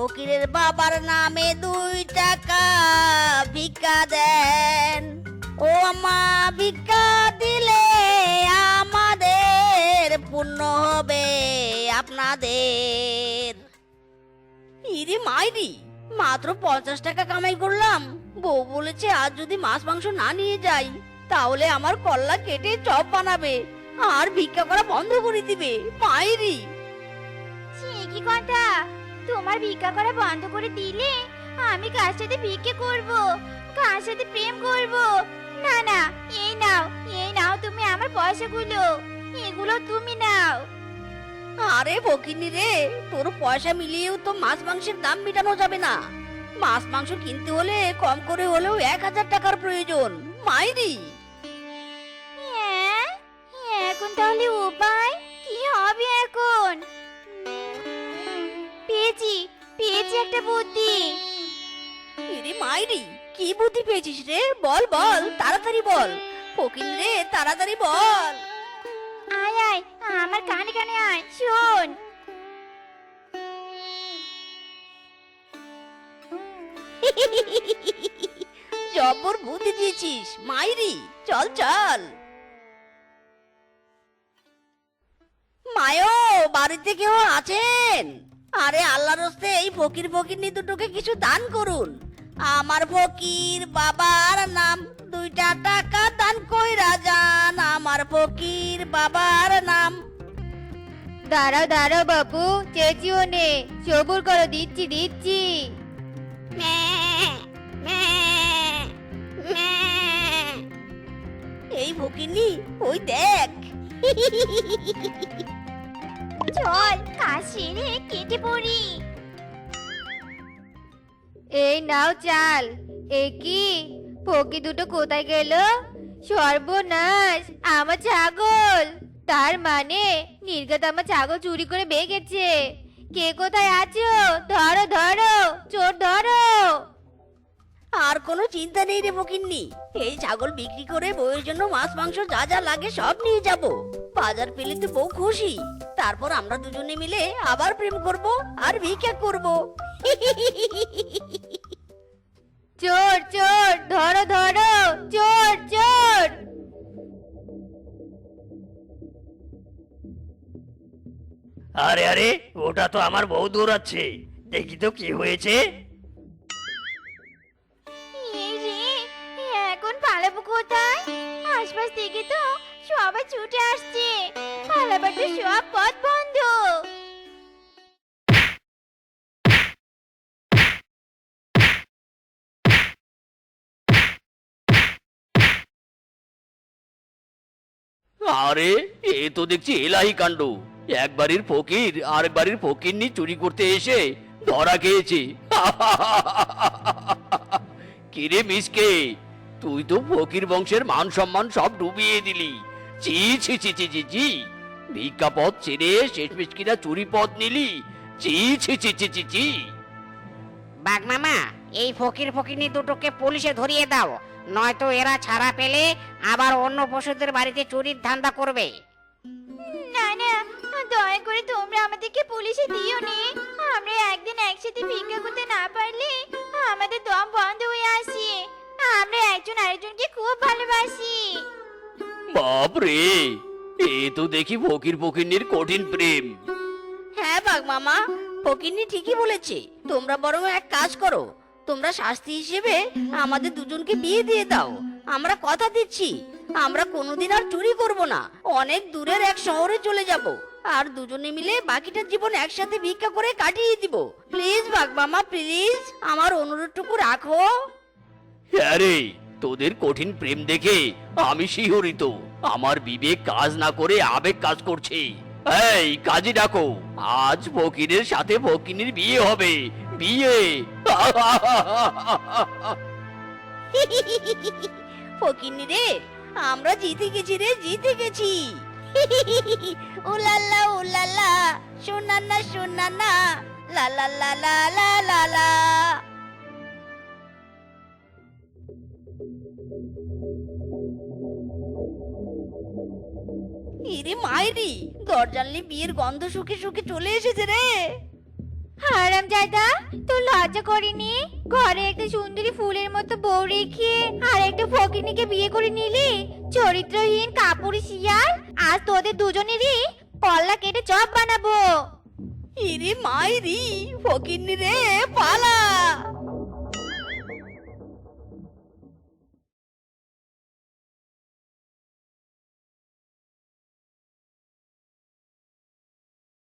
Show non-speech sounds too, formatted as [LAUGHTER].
ফকিরের বাবার নামে দুই টাকা ভিক্ষা দেন। ও মা ভিক্ষা দিলে আমাদের পূর্ণ হবে আপনাদের। ইরে মাইরি মাত্র পঞ্চাশ টাকা কামাই করলাম। বউ বলেছে আজ যদি মাছ মাংস না নিয়ে যাই তাহলে আমার কল্লা কেটে চপ বানাবে আর ভিক্ষা করা বন্ধ করে দিবে। মাইরি। কি কথা তোমার ভিক্ষা করা বন্ধ করে দিলে আমি কার সাথে ভিক্ষে করব? কার সাথে প্রেম করব? না না এই নাও এই নাও তুমি আমার পয়সাগুলো। এগুলো তুমি নাও। আরে বকিনি রে তোর পয়সা মিলিয়েও তো মাছ মাংসের দাম মেটানো যাবে না। মাছ মাংস কিনতে হলে কম করে হলেও এক হাজার টাকার প্রয়োজন মাইরি। হ্যাঁ এখন তাহলে উপায় একটা বুদ্ধি। ইরে মাইরি কি বুদ্ধি পেয়েছিস রে? বল বল তাড়াতাড়ি বল। ফকিন রে তাড়াতাড়ি বল। আয় আয় আমার কানে কানে আয় শোন। জব্বর বুদ্ধি দিয়েছিস মাইরি চল চল। মায়ো বাড়িতে কেউ আছেন? আরে আল্লাহর হস্তে এই ফকির ফকির দুটোকে কিছু দান করুন। আমার ফকির বাবার নাম দুইটা টাকা দান কইরা যান। আমার ফকির বাবার নাম। দাঁড়াও দাঁড়াও বাবু চেঁচিও নে। সবুর করো দিচ্ছি দিচ্ছি। এই ফকিরনি ওই দেখ। চল কাজ কেটে পড়ি এই নাও চাল। এ কি? পকি দুটো কোথায় গেল? সর্বনাশ, আমার ছাগল। তার মানে নির্গত আমার ছাগল চুরি করে বেগেছে কে কোথায় আছো? ধরো ধরো, চোর ধরো। আর কোনো চিন্তা নেই রে ফকিরনি এই ছাগল বিক্রি করে বউয়ের জন্য মাছ মাংস যা যা লাগে সব নিয়ে যাব। বাজার পেলে তো বউ খুশি। তারপর আমরা দুজনে মিলে আবার প্রেম করব আর ভিক্ষা করব। চোর চোর ধরো ধরো চোর চোর। আরে আরে ওটা তো আমার বউ দৌড়াচ্ছে। দেখি তো কি হয়েছে। পালাবো কোথায়? আশপাশ থেকে তো সবাই ছুটে আসছে। পালাবার তো সব পথ বন্ধ। আরে এ তো দেখছি এলাহি কাণ্ড। এক বাড়ির ফকির আর এক বাড়ির ফকিরনি চুরি করতে এসে ধরা খেয়েছে। [LAUGHS] কিরে মিসকে তুই তো ফকির বংশের মান সম্মান সব ডুবিয়ে দিলি। চি ছি ছি ছি ছি ছি। ভিক্ষা পথ ছেড়ে শেষমেশ কিনা চুরি পথ নিলি। চি ছি ছি ছি ছি ছি। মামা এই ফকির ফকিনি দুটোকে পুলিশে ধরিয়ে দাও। নয়তো এরা ছাড়া পেলে আবার অন্য পশুদের বাড়িতে চুরির ধান্দা করবে। না না দয়া করে তোমরা আমাদেরকে পুলিশে দিও নি আমরা একদিন একসাথে ভিক্ষা করতে না পারলে বাপ রে এ তো দেখি ফকির ফকিরনির কঠিন প্রেম। হ্যাঁ বাঘ মামা ফকিরনি ঠিকই বলেছে তোমরা বরং এক কাজ করো তোমরা শাস্তি হিসেবে আমাদের দুজনকে বিয়ে দিয়ে দাও আমরা কথা দিচ্ছি আমরা কোনোদিন আর চুরি করব না অনেক দূরের এক শহরে চলে যাব আর দুজনে মিলে বাকিটা জীবন একসাথে ভিক্ষা করে কাটিয়ে দিব। প্লিজ বাঘ মামা প্লিজ আমার অনুরোধটুকু রাখো। হ্যাঁ রে তোদের কঠিন প্রেম দেখে আমি শিহরিত। আমার বিবেক কাজ না করে আবেগ কাজ করছে। এই, কাজী ডাকো। আজ ফকিরের সাথে ফকিনীর বিয়ে হবে। বিয়ে। ফকিন্নি রে, আমরা জিতে গেছি রে, জিতে গেছি। উলাল্লা উলাল্লা লা লা লা লা লা মাইরি দরজানলি বিয়ের গন্ধ শুকে শুকে চলে এসেছে রে। হারাম জাদা লজ্জা করেনি? ঘরে একটা সুন্দরী ফুলের মতো বউ রেখে আর একটা ফকিনীকে বিয়ে করে নিলি? চরিত্রহীন কাপড় শিয়াল আজ তোদের দুজনেরই পল্লা কেটে চপ বানাবো। ইরে মাইরি ফকিন্নি রে পালা।